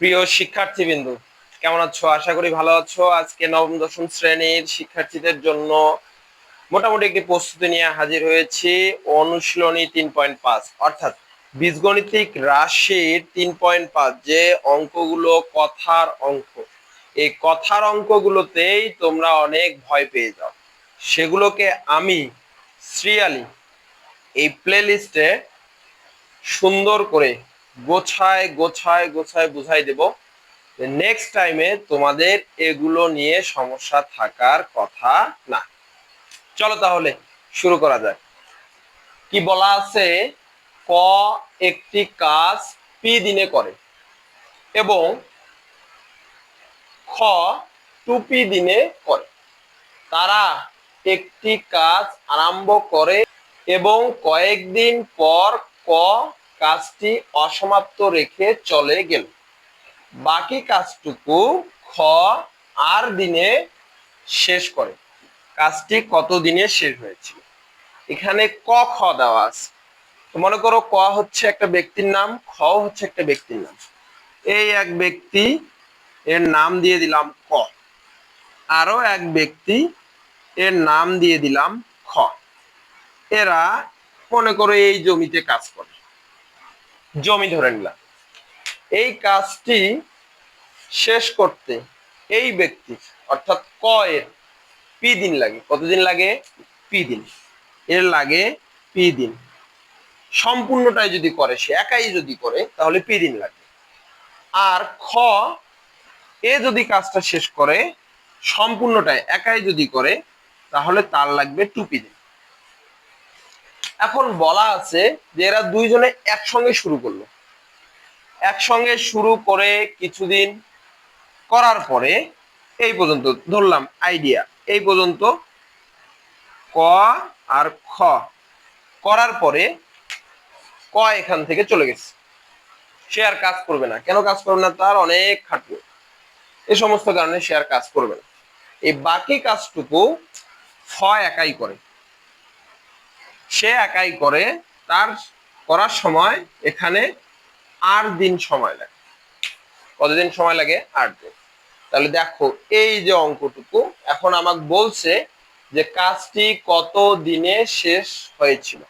প্রিয় শিক্ষার্থীবৃন্দু, কেমন আছো? আশা করি ভালো আছো। আজকে নবম, দশম শ্রেণির শিক্ষার্থীদের জন্য মোটামুটি একটি প্রস্তুতি নিয়ে হাজির হয়েছি। অনুশীলনী তিন পয়েন্ট পাঁচ, অর্থাৎ বীজগণিতিক রাশির তিন পয়েন্ট পাঁচ, যে অঙ্কগুলো কথার অঙ্ক। এই কথার অঙ্কগুলোতেই তোমরা অনেক ভয় পেয়ে যাও। সেগুলোকে আমি, শ্রিয়ালি, এই প্লে লিস্টে সুন্দর করে গোছায় গোছায় গোছায় বুঝাই দেব। নেক্সট টাইমে তোমাদের এগুলো নিয়ে সমস্যা থাকার কথা না। চলো তাহলে শুরু করা যাক। কি বলা আছে? ক একটি কাজ পি দিনে করে এবং খ টুপি দিনে করে। তারা একটি কাজ আরম্ভ করে এবং কয়েকদিন পর ক কাজটি অসমাপ্ত রেখে চলে গেল। বাকি কাজটুকু খ আর দিনে শেষ করে। কাজটি কত দিনে শেষ হয়েছিল? এখানে ক, খ দেওয়া আছে। মনে করো ক হচ্ছে একটা ব্যক্তির নাম, খ হচ্ছে একটা ব্যক্তির নাম। এই এক ব্যক্তি এর নাম দিয়ে দিলাম ক। আরও এক ব্যক্তি এর নাম দিয়ে দিলাম খ। এরা মনে করো এই জমিতে কাজ করে। জমি ধরে নিলাম। এই কাজটি শেষ করতে এই ব্যক্তি, অর্থাৎ ক এর পি দিন লাগে। কতদিন লাগে? পি দিন। এর লাগে পি দিন। সম্পূর্ণটাই যদি করে, সে একাই যদি করে, তাহলে পি দিন লাগে। আর খ, এ যদি কাজটা শেষ করে, সম্পূর্ণটাই একাই যদি করে, তাহলে তার লাগবে টুপি দিন। এখন বলা আছে যে এরা দুইজনে একসঙ্গে শুরু করল। একসঙ্গে শুরু করে কিছুদিন করার পরে এই পর্যন্ত ধরলাম আইডিয়া এই পর্যন্ত ক আর খ করার পরে ক এখান থেকে চলে গেছে। সে আর কাজ করবে না। কেন কাজ করবে না? তার অনেক খাটবে এই সমস্ত কারণে সে আর কাজ করবে না। এই বাকি কাজটুকু ফ একাই করে। সে একাই করে, তার করার সময় এখানে আট দিন সময় লাগে। কতদিন সময় লাগে? আট দিন। তাহলে দেখো, এই যে অঙ্কটুকু, এখন আমাকে বলছে যে কাজটি কত দিনে শেষ হয়েছিল?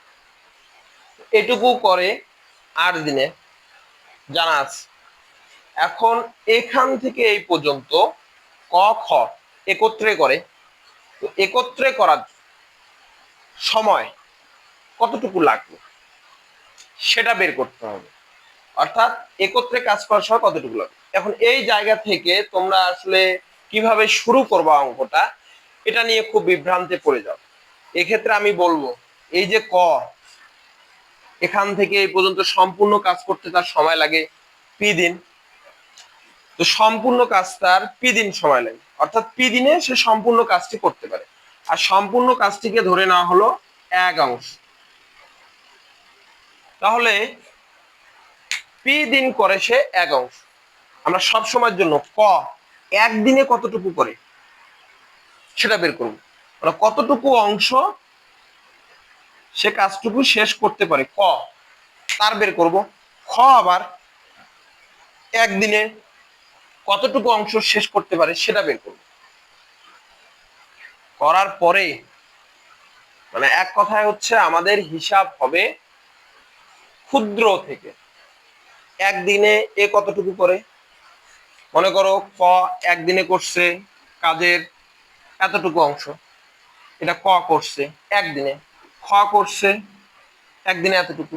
এটুকু করে আট দিনে, জানা আছে। এখন এখান থেকে এই পর্যন্ত ক, খ একত্রে করে একত্রে করার সময় কতটুকু লাগবে? সেটা বের করতে হবে। অর্থাৎ একত্রে কাজ করার সময় কতটুকু লাগবে? এখন এই জায়গা থেকে তোমরা আসলে কীভাবে শুরু করবা অঙ্কটা, এটা নিয়ে খুব বিভ্রান্তে পড়ে যাও। এক্ষেত্রে আমি বলব, এই যে ক, এখান থেকে এই পর্যন্ত সম্পূর্ণ কাজ করতে তার সময় লাগে পি দিন। তো সম্পূর্ণ কাজ তার পি দিন সময় লাগে। অর্থাৎ পি দিনে সে সম্পূর্ণ কাজটি করতে পারে। আর সম্পূর্ণ কাজটিকে ধরে নেওয়া হলো এক অংশ। তাহলে পি দিন করে সে এক অংশ। আমরা সব সময়ের জন্য ক একদিনে কতটুকু করে সেটা বের করব। মানে কতটুকু অংশ সে কাজটুকু শেষ করতে পারে ক তার বের করব। খ আবার একদিনে কতটুকু অংশ শেষ করতে পারে সেটা বের করব। করার পরে মানে এক কথায় হচ্ছে আমাদের হিসাব হবে ক্ষুদ্র থেকে। একদিনে এ কতটুকু করে? মনে করো ক একদিনে করছে কাজের এতটুকু অংশ। এটা ক করছে একদিনে। খ করছে একদিনে এতটুকু।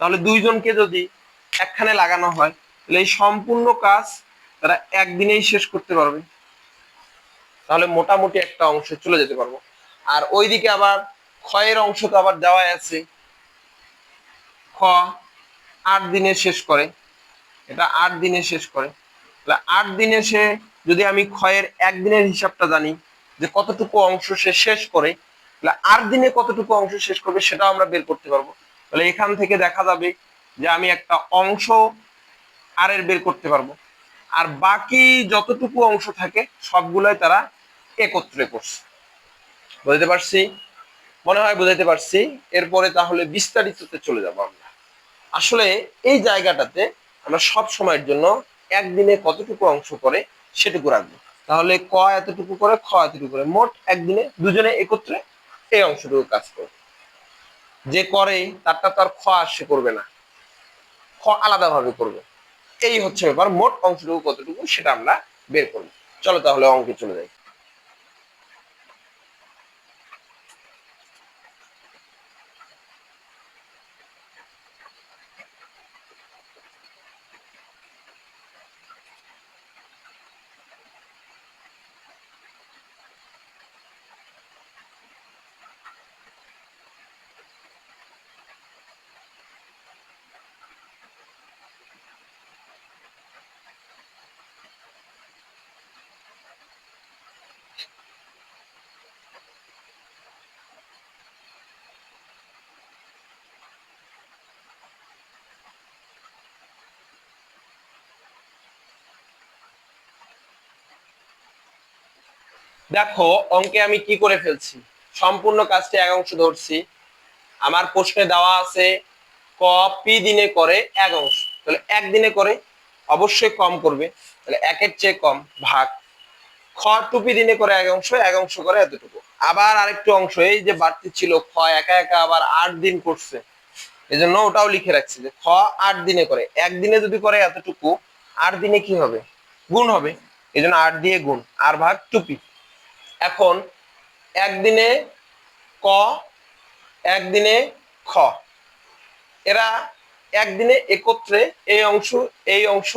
তাহলে দুইজনকে যদি একখানে লাগানো হয়, তাহলে এই সম্পূর্ণ কাজ তারা একদিনেই শেষ করতে পারবে। তাহলে মোটামুটি একটা অংশে চলে যেতে পারব। আর ওইদিকে আবার ক্ষয়ের অংশ তো আবার দেওয়াই আছে। খ আট দিনে শেষ করে। এটা আট দিনে শেষ করে। তাহলে আট দিনে সে যদি আমি ক্ষয়ের একদিনের হিসাবটা জানি যে কতটুকু অংশ সে শেষ করে, তাহলে আট দিনে কতটুকু অংশ শেষ করবে সেটাও আমরা বের করতে পারব। তাহলে এখান থেকে দেখা যাবে যে আমি একটা অংশ আর এর বের করতে পারব। আর বাকি যতটুকু অংশ থাকে সবগুলোই তারা একত্রে করছে। বুঝতে পারছি? মনে হয় বুঝাইতে পারছি? এরপরে তাহলে বিস্তারিততে চলে যাব আমরা। আসলে এই জায়গাটাতে আমরা সব সময়ের জন্য একদিনে কতটুকু অংশ করে সেটুকু রাখব। তাহলে ক এতটুকু করে, খ এতটুকু করে, মোট একদিনে দুজনে একত্রে এই অংশটুকু কাজ করবে। যে করে তারটা তো আর খ আসে করবে না। খ আলাদাভাবে করবে। এই হচ্ছে ব্যাপার, মোট অংশটুকু কতটুকু সেটা আমরা বের করব। চলো তাহলে অঙ্কে চলে যাই। দেখো, অঙ্কে আমি কি করে ফেলছি? সম্পূর্ণ কাজটি এক অংশ ধরছি। আমার প্রশ্নে দেওয়া আছে, ক পি দিনে করে এক অংশ। তাহলে এক দিনে করে অবশ্যই কম করবে। তাহলে একের চেয়ে কম, ভাগ। খ টুপি দিনে করে এক অংশ এক অংশ করে এতটুকু। আবার আরেকটু অংশ, এই যে বাড়তি ছিল খ, একা একা আবার আট দিন করছে। এই জন্য ওটাও লিখে রাখছি যে খ আট দিনে করে। একদিনে যদি করে এতটুকু, আট দিনে কি হবে? গুণ হবে। এই জন্য আট দিয়ে গুণ। আর ভাগ টুপি এখন একদিনে ক, একদিনে খ। এরা একদিনে একত্রে এই অংশ এই অংশ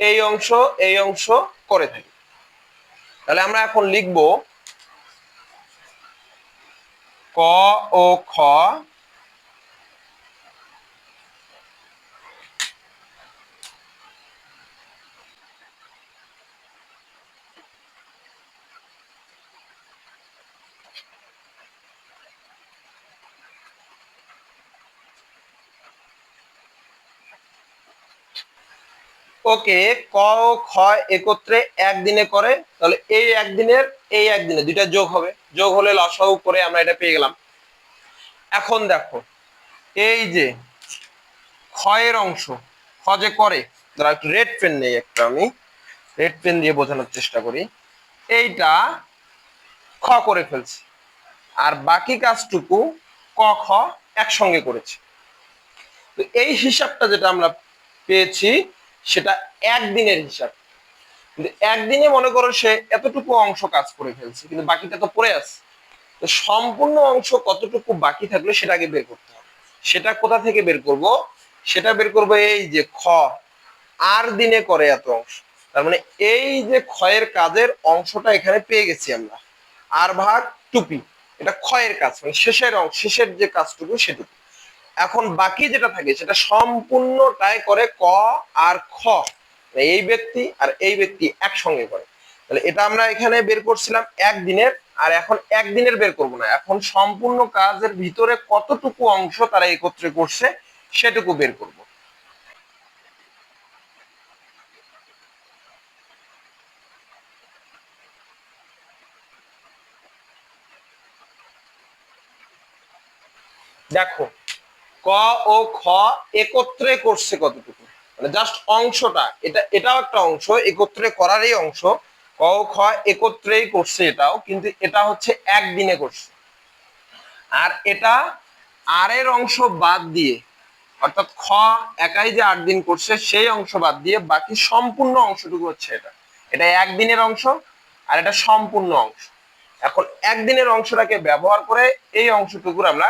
এই অংশ এই অংশ করে থাকে। তাহলে আমরা এখন লিখব ক ও খ ওকে ক ও খ একত্রে একদিনে করে, তাহলে এই একদিনের, এই একদিনে, দুইটা যোগ হবে। যোগ হলে লসাগু করে আমরা এটা পেয়ে গেলাম। এখন দেখো, এই যে ক্ষয়ের অংশ, খ যে করে, ধরো একটু রেড পেন নেই একটা আমি রেড পেন দিয়ে বোঝানোর চেষ্টা করি। এইটা খ করে ফেলছি, আর বাকি কাজটুকু ক, খ একসঙ্গে করেছি। তো এই হিসাবটা যেটা আমরা পেয়েছি সেটা একদিনের হিসাব। কিন্তু একদিনে মনে করো সে এতটুকু অংশ কাজ করে ফেলছে, কিন্তু বাকিটা তো পড়ে আছে। তো সম্পূর্ণ অংশ কতটুকু বাকি থাকলে সেটা আগে বের করতে হবে। সেটা কোথা থেকে বের করব? সেটা বের করব এই যে খ। আর দিনে করে এত অংশ। তার মানে এই যে ক্ষয়ের কাজের অংশটা এখানে পেয়ে গেছি আমরা। আর ভাগ টুপি। এটা ক্ষয়ের কাজ মানে শেষের অংশ, শেষের যে কাজটুকু সেটুকু। এখন বাকি যেটা থাকে, সেটা সম্পূর্ণটাই করে ক আর খ। মানে এই ব্যক্তি আর এই ব্যক্তি একসঙ্গে করে। তাহলে এটা আমরা এখানে বের করছিলাম একদিনের, আর এখন একদিনের বের করব না। এখন সম্পূর্ণ কাজের ভিতরে কতটুকু অংশ তারা একত্রে করছে, সেটুকু বের করব। দেখো ক ও খ একত্রে করছে কতটুকু? মানে জাস্ট অংশটা, এটা, এটাও একটা অংশ, একত্রে করারই অংশ। ক ও খ একত্রেই করছে এটাও, কিন্তু এটা হচ্ছে একদিনে করছে। আর এটা আর এর অংশ বাদ দিয়ে, অর্থাৎ খ একাই যে আট দিন করছে, সেই অংশ বাদ দিয়ে বাকি সম্পূর্ণ অংশটুকু হচ্ছে এটা। এটা একদিনের অংশ আর এটা সম্পূর্ণ অংশ। এখন একদিনের অংশটাকে ব্যবহার করে এই অংশটুকুর আমরা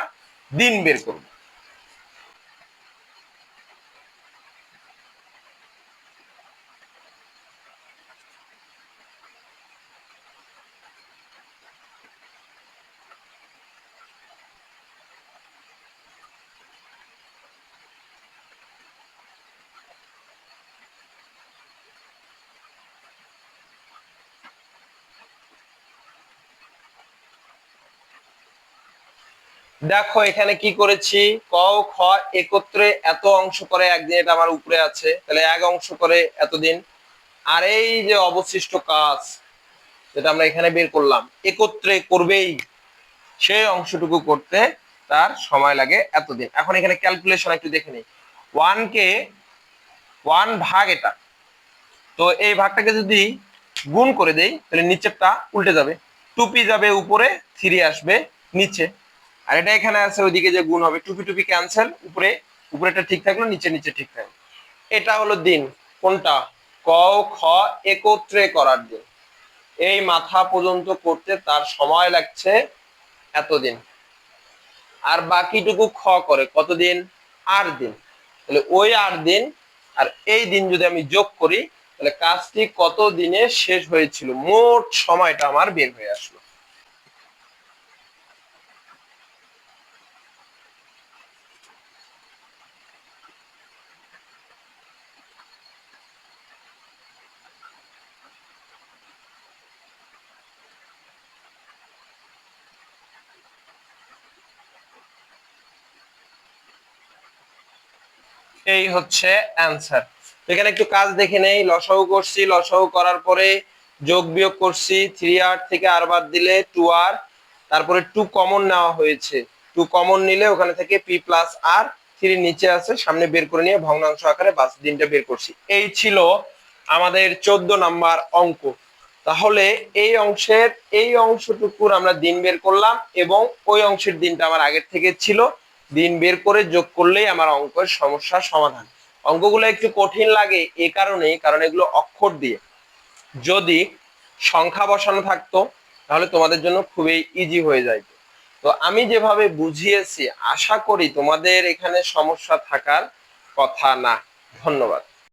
দিন বের করব। দেখো, এখানে কি করেছি? ক খ একত্রে এত অংশ করে, একদিন এটা আমার উপরে আছে। তাহলে এক অংশ করে এতদিন। আর এই যে অবশিষ্ট কাজ, যেটা আমরা এখানে বের করলাম, একত্রে করবেই। সেই অংশটুকু করতে তার সময় লাগে এতদিন। এখন এখানে ক্যালকুলেশন একটু দেখে নিই। ওয়ান কে ওয়ান ভাগ এটা। তো এই ভাগটাকে যদি গুণ করে দেই, তাহলে নিচেরটা উল্টে যাবে। টুপি যাবে উপরে থ্রি আসবে নিচে। আর এটা এখানে আছে ওইদিকে যে গুণ হবে, টুপি টুপি ক্যান্সেল উপরে উপরেটা ঠিক থাকল, নিচে নিচে ঠিক থাকল। এটা হলো দিন। কোনটা? ক খ একত্রে করার দিন। এই মাথা পর্যন্ত করতে তার সময় লাগছে এতদিন। আর বাকিটুকু খ করে কতদিন আট দিন। তাহলে ওই আট দিন, আর এই দিন যদি আমি যোগ করি, তাহলে কাজটি কত দিনে শেষ হয়েছিল? মোট সময়টা আমার বের হয়ে আসলো। এই হচ্ছে অ্যান্সার এখানে একটু কাজ দেখে নেই, লসাগু করছি, লসাগু করার পরে যোগ বিয়োগ করছি থ্রি আর থেকে আর বাদ দিলে টু আর তারপরে টু কমন নেওয়া হয়েছে। টু কমন নিলে ওখানে থেকে পি প্লাস আর থ্রি নিচে আছে, সামনে বের করে নিয়ে ভগ্নাংশ আকারে বাস দিনটা বের করছি। এই ছিল আমাদের চোদ্দ নাম্বার অঙ্ক। তাহলে এই অংশের, এই অংশটুকুর আমরা দিন বের করলাম এবং ওই অংশের দিনটা আমার আগের থেকে ছিল। দিন বের করে যোগ করলেই আমার অঙ্কের সমস্যার সমাধান। অঙ্কগুলো একটু কঠিন লাগে এ কারণেই, কারণ এগুলো অক্ষর দিয়ে। যদি সংখ্যা বসানো থাকতো, তাহলে তোমাদের জন্য খুবই ইজি হয়ে যাইতো। তো আমি যেভাবে বুঝিয়েছি, আশা করি তোমাদের এখানে সমস্যা থাকার কথা না। ধন্যবাদ।